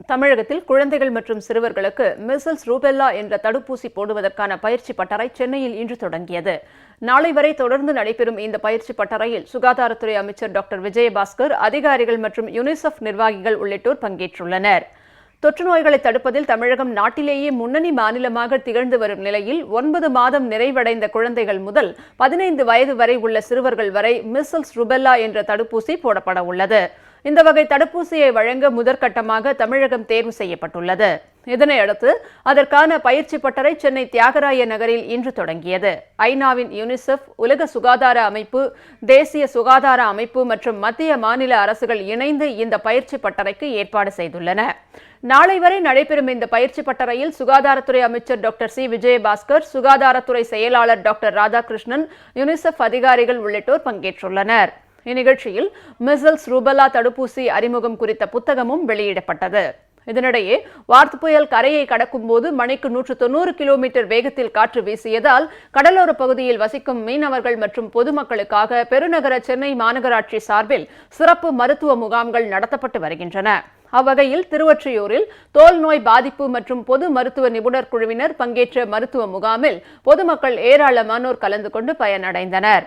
தமிழகத்தில் குழந்தைகள் மற்றும் சிறுவர்களுக்கு மிசல்ஸ் ரூபெல்லா என்ற தடுப்பூசி போடுவதற்கான பயிற்சி பட்டறை சென்னையில் இன்று தொடங்கியது. நாளை வரை தொடர்ந்து நடைபெறும் இந்த பயிற்சி பட்டறையில் சுகாதாரத்துறை அமைச்சர் டாக்டர் விஜயபாஸ்கர் அதிகாரிகள் மற்றும் யுனிசெஃப் நிர்வாகிகள் உள்ளிட்டோர் பங்கேற்றுள்ளனர். தொற்று நோய்களை தடுப்பதில் தமிழகம் நாட்டிலேயே முன்னணி மாநிலமாக திகழ்ந்து வரும் நிலையில் ஒன்பது மாதம் நிறைவடைந்த குழந்தைகள் முதல் பதினைந்து வயது வரை உள்ள சிறுவர்கள் வரை மிசல்ஸ் ருபெல்லா என்ற தடுப்பூசி போடப்பட உள்ளது. இந்த வகை தடுப்பூசியை வழங்க முதற்கட்டமாக தமிழகம் தேர்வு செய்யப்பட்டுள்ளது. இதனையடுத்து அதற்கான பயிற்சி பட்டறை சென்னை தியாகராய நகரில் இன்று தொடங்கியது. ஐநாவின் யுனிசெஃப் உலக சுகாதார அமைப்பு தேசிய சுகாதார அமைப்பு மற்றும் மத்திய மாநில அரசுகள் இணைந்து இந்த பயிற்சி பட்டறைக்கு ஏற்பாடு செய்துள்ளன. நாளை வரை நடைபெறும் இந்த பயிற்சி பட்டறையில் சுகாதாரத்துறை அமைச்சர் டாக்டர் சி. விஜயபாஸ்கர் சுகாதாரத்துறை செயலாளர் டாக்டர் ராதாகிருஷ்ணன் யுனிசெஃப் அதிகாரிகள் உள்ளிட்டோர் பங்கேற்றுள்ளனர். இந்நிகழ்ச்சியில் மிசல்ஸ் ரூபலா தடுப்பூசி அறிமுகம் குறித்த புத்தகமும் வெளியிடப்பட்டது. இதனிடையே வார்த்து புயல் கரையை கடக்கும் போது மணிக்கு நூற்று தொண்ணூறு கிலோமீட்டர் வேகத்தில் காற்று வீசியதால் கடலோர பகுதியில் வசிக்கும் மீனவர்கள் மற்றும் பொதுமக்களுக்காக பெருநகர சென்னை மாநகராட்சி சார்பில் சிறப்பு மருத்துவ முகாம்கள் நடத்தப்பட்டு வருகின்றன. அவ்வகையில் திருவொற்றியூரில் தோல் நோய் பாதிப்பு மற்றும் பொது மருத்துவ நிபுணர் குழுவினர் பங்கேற்ற மருத்துவ முகாமில் பொதுமக்கள் ஏராளமானோர் கலந்து கொண்டு பயனடைந்தனர்.